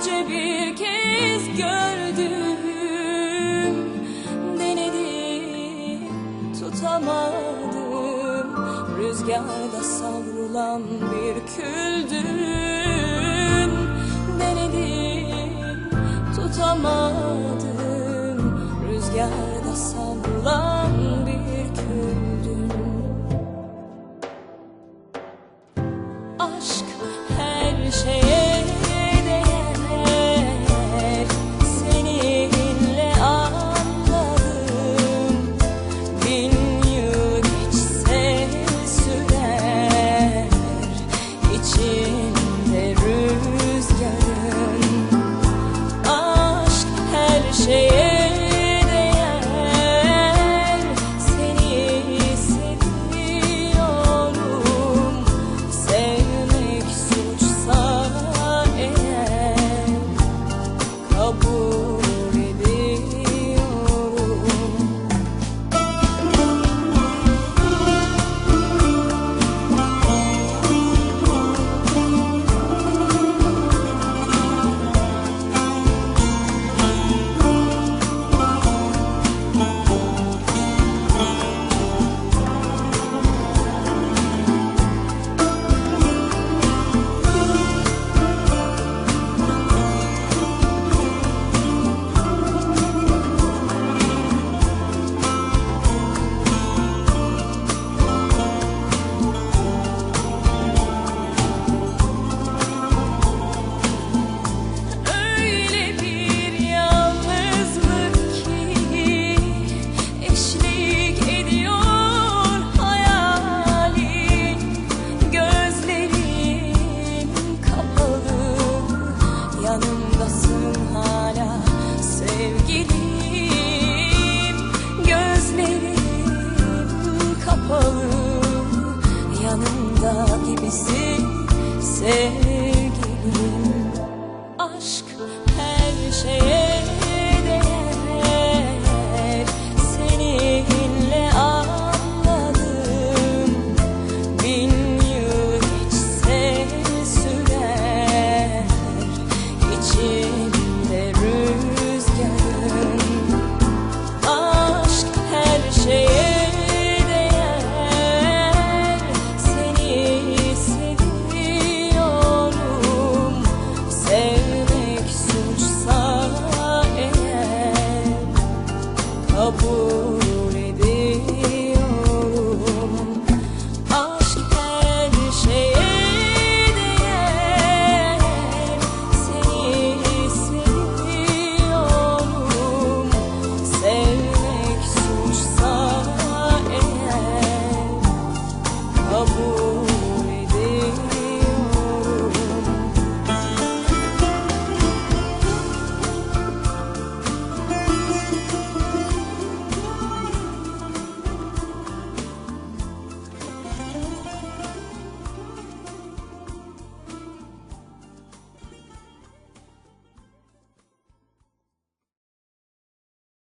gece bir kez gördüm. Denedim tutamadım. Rüzgarda savrulan bir küldün Denedim tutamadım. Rüzgarda savrulan bir küldün Aşk her şeye sim, sim.